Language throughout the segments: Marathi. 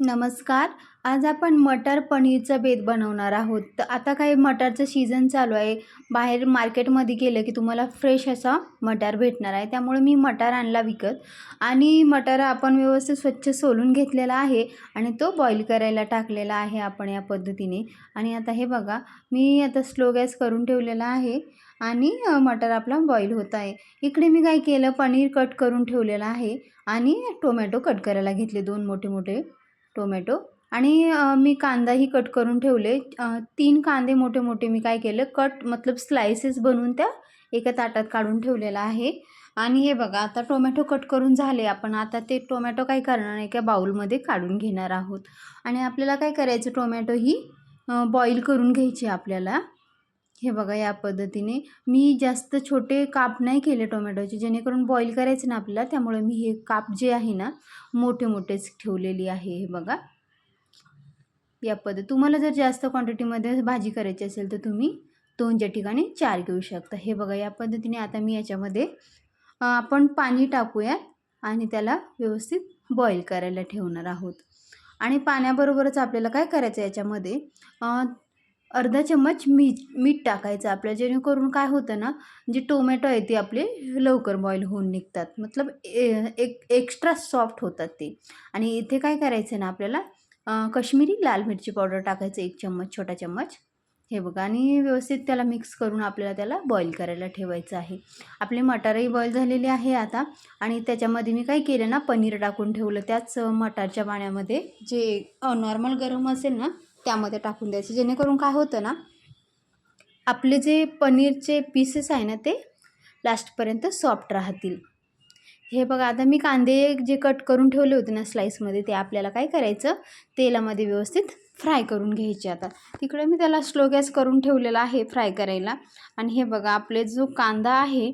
नमस्कार. आज आपण मटर पनीरचा बेत बनवणार आहोत. तर आता काही मटारचं सीझन चालू आहे. बाहेर मार्केटमध्ये गेलं की तुम्हाला फ्रेश असा मटार भेटणार आहे. त्यामुळे मी मटार आणला विकत. आणि मटार आपण व्यवस्थित स्वच्छ सोलून घेतलेला आहे आणि तो बॉईल करायला टाकलेला आहे आपण या पद्धतीने. आणि आता हे बघा मी आता स्लो गॅस करून ठेवलेला आहे आणि मटर आपला बॉईल होत आहे. इकडे मी काय केलं पनीर कट करून ठेवलेलं आहे आणि टोमॅटो कट करायला घेतले दोन मोठे मोठे टोमॅटो. आणि मी कांदाही कट करून ठेवले. तीन कांदे मोठे मोठे मी काय केलं कट मतलब स्लायसेस बनवून त्या एका ताटात काढून ठेवलेला आहे. आणि हे बघा आता टोमॅटो कट करून झाले आपण. आता ते टोमॅटो काय करणार नाही एका बाऊलमध्ये काढून घेणार आहोत. आणि आपल्याला काय करायचं टोमॅटो ही बॉईल करून घ्यायची आपल्याला. हे बघा या पद्धतीने मी जास्त छोटे काप नाही केले टोमॅटोचे जेणेकरून बॉईल करायचे ना आपल्याला त्यामुळे मी हे काप जे आहे ना मोठे मोठेच ठेवलेली आहे हे बघा. या पद्धत तुम्हाला जर जास्त क्वांटिटीमध्ये भाजी करायची असेल तर तुम्ही दोनच्या ठिकाणी चार घेऊ शकता. हे बघा या पद्धतीने आता मी याच्यामध्ये आपण पाणी टाकूया आणि त्याला व्यवस्थित बॉईल करायला ठेवणार आहोत. आणि पाण्याबरोबरच आपल्याला काय करायचं याच्यामध्ये अर्धा चम्मच मीठ मीठ टाकायचं आपल्या जेणेकरून काय होतं ना जे टोमॅटो आहे ते आपले लवकर बॉईल होऊन निघतात. मतलब ए- एक एक्स्ट्रा सॉफ्ट होतात ते. आणि इथे काय करायचं ना आपल्याला कश्मीरी लाल मिरची पावडर टाकायचं एक चम्मच छोटा चम्मच. हे बघा. आणि व्यवस्थित त्याला मिक्स करून आपल्याला त्याला बॉईल करायला ठेवायचं आहे. आपले मटारही बॉईल झालेले आहे आता. आणि त्याच्यामध्ये मी काय केलं ना पनीर टाकून ठेवलं. त्याच मटारच्या पाण्यामध्ये जे नॉर्मल गरम असेल ना त्यामध्ये टाकून द्यायचे. जेणेकरून काय होतं ना आपले जे पनीरचे पीसेस आहे ना ते लास्टपर्यंत सॉफ्ट राहतील. हे बघा आता मी कांदे जे कट करून ठेवले होते ना स्लाईसमध्ये ते आपल्याला काय करायचं? तेलामध्ये व्यवस्थित फ्राय करून घ्यायचे आता. तिकडे मी त्याला स्लो गॅस करून ठेवलेला आहे फ्राय करायला. आणि हे बघा आपले जो कांदा आहे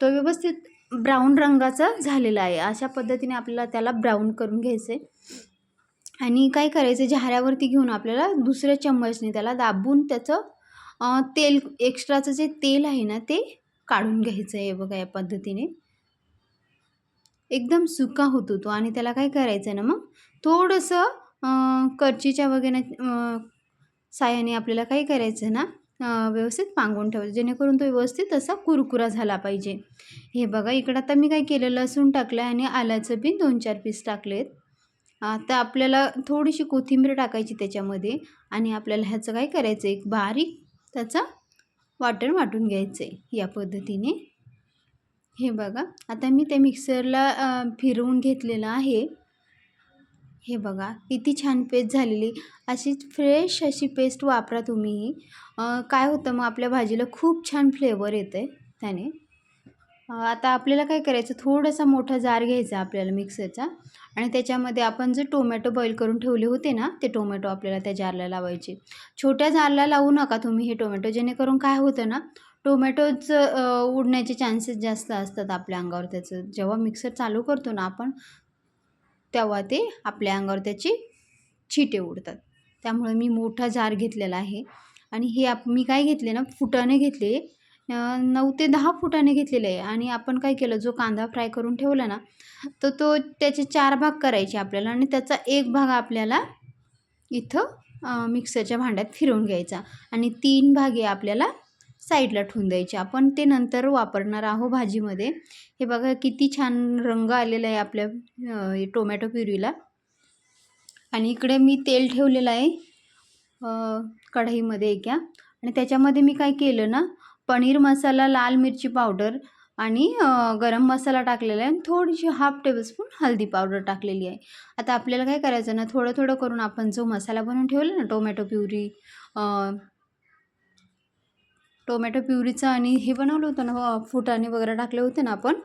तो व्यवस्थित ब्राऊन रंगाचा झालेला आहे. अशा पद्धतीने आपल्याला त्याला ब्राऊन करून घ्यायचं आहे आणि काय करायचं? झाऱ्यावरती घेऊन आपल्याला दुसऱ्या चम्मचने त्याला दाबून त्याचं तेल एक्स्ट्राचं जे तेल आहे ना ते काढून घ्यायचं आहे बघा या पद्धतीने. एकदम सुका होतो तो आणि त्याला काय करायचं ना मग? थोडंसं करचीच्या वगैरे साह्याने आपल्याला काय करायचं ना व्यवस्थित पांगून ठेवायचं. जेणेकरून तो व्यवस्थित असा कुरकुरा झाला पाहिजे. हे बघा इकडं आता मी काय केलं? लसूण टाकलं आणि आल्याचं बी दोन चार पीस टाकलेत. आता आपल्याला थोडीशी कोथिंबीर टाकायची त्याच्यामध्ये आणि आपल्याला ह्याचं काय करायचं एक बारीक त्याचा वाटण वाटून घ्यायचं आहे या पद्धतीने. हे बघा आता मी त्या मिक्सरला फिरवून घेतलेलं आहे. हे बघा किती छान पेस्ट झालेली अशी फ्रेश अशी पेस्ट वापरा तुम्ही. काय होतं मग आपल्या भाजीला खूप छान फ्लेवर येतं आहे त्याने. आता आपल्याला काय करायचं? थोडासा मोठा जार घ्यायचा आपल्याला मिक्सरचा. आणि त्याच्यामध्ये आपण जे टोमॅटो बॉईल करून ठेवले होते ना ते टोमॅटो आपल्याला त्या जारला लावायचे. छोट्या जारला लावू नका तुम्ही हे टोमॅटो जेणेकरून काय होतं ना टोमॅटोचं उडण्याचे चान्सेस जास्त असतात आपल्या अंगावर त्याचं. जेव्हा मिक्सर चालू करतो ना आपण तेव्हा ते आपल्या अंगावर त्याची छिटे उडतात. त्यामुळे मी मोठा जार घेतलेला आहे. आणि हे आप मी काय घेतले ना फुटाने घेतले. नऊ ते दहा फुटाने घेतलेले आहे. आणि आपण काय केलं जो कांदा फ्राय करून ठेवला ना तर तो त्याचे चार भाग करायचे आपल्याला आणि त्याचा एक भाग आपल्याला इथं मिक्सरच्या भांड्यात फिरवून घ्यायचा आणि तीन भागे आपल्याला साईडला ठेवून द्यायचे. आपण ते नंतर वापरणार आहो भाजीमध्ये. हे बघा किती छान रंग आलेला आहे आपल्या टोमॅटो प्युरीला. आणि इकडे मी तेल ठेवलेलं आहे कढाईमध्ये कढईमध्ये एका आणि त्याच्यामध्ये मी काय केलं ना पनीर मसाला लाल मिरची पावडर आणि गरम मसाला टाकलेला आहे आणि थोडीशी हाफ टेबलस्पून हळदी पावडर टाकलेली आहे. आता आपल्याला काय करायचं ना थोडं थोडं करून आपण जो मसाला बनवून ठेवला ना टोमॅटो प्युरी टोमॅटो प्युरीचा आणि हे बनवलं होतं ना फुटाणे वगैरे टाकले होते ना आपण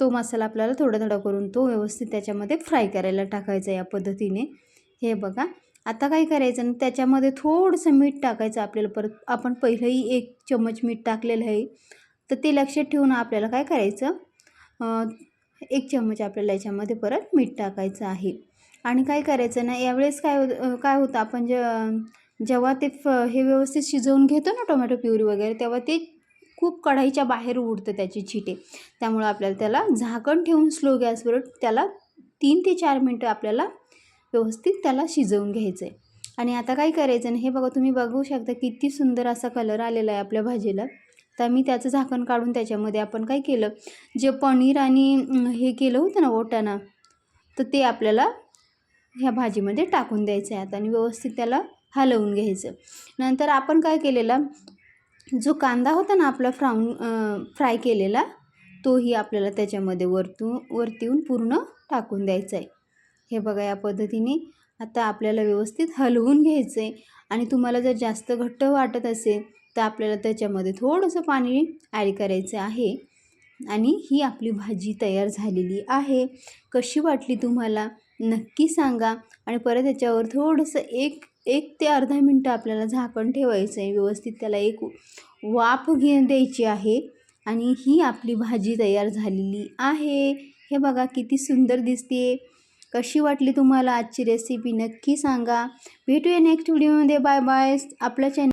तो मसाला आपल्याला थोडा थोडा करून तो व्यवस्थित त्याच्यामध्ये फ्राय करायला टाकायचा या पद्धतीने. हे बघा आता काय करायचं? ना त्याच्यामध्ये थोडंसं मीठ टाकायचं आपल्याला परत. आपण पहिलंही एक चम्मच मीठ टाकलेलं आहे. तर ते लक्षात ठेवून आपल्याला काय करायचं? एक चम्मच आपल्याला याच्यामध्ये परत मीठ टाकायचं आहे. आणि काय करायचं ना यावेळेस काय काय होतं? आपण जे जेव्हा ते फ हे व्यवस्थित शिजवून घेतो ना टोमॅटो प्युरी वगैरे तेव्हा ते खूप कढाईच्या बाहेर उडतं त्याची छिटे त्यामुळं आपल्याला त्याला झाकण ठेवून स्लो गॅसवर त्याला तीन ते चार मिनटं आपल्याला व्यवस्थित त्याला शिजवून घ्यायचं आहे आणि आता काय करायचं आणि हे बघा तुम्ही बघू शकता किती सुंदर असा कलर आलेला आहे आपल्या भाजीला. तर मी त्याचं झाकण काढून त्याच्यामध्ये आपण काय केलं जे पनीर आणि हे केलं होतं ना ओटाणा तर ते आपल्याला ह्या भाजीमध्ये टाकून द्यायचं आहे आता आणि व्यवस्थित त्याला हलवून घ्यायचं. नंतर आपण काय केलेला जो कांदा होता ना आपला फ्राऊन फ्राय केलेला तोही आपल्याला त्याच्यामध्ये वरतून वरतीहून पूर्ण टाकून द्यायचा आहे हे बघा या पद्धतीने आता आपल्याला व्यवस्थित हलवून घ्यायचं आहे आणि तुम्हाला जर जास्त घट्ट वाटत असेल तर आपल्याला त्याच्यामध्ये थोडंसं पाणी ॲड करायचं आहे. आणि ही आपली भाजी तयार झालेली आहे. कशी वाटली तुम्हाला? नक्की सांगा. आणि परत याच्यावर थोडंसं एक एक ते अर्धा मिनटं आपल्याला झाकण ठेवायचं आहे व्यवस्थित त्याला एक वाफ घे द्यायची आहे. आणि ही आपली भाजी तयार झालेली आहे. हे बघा किती सुंदर दिसते कशी वाटली तुम्हाला आजची रेसिपी नक्की सांगा. भेटूया नेक्स्ट व्हिडिओमध्ये बाय बाय आपलं चॅनल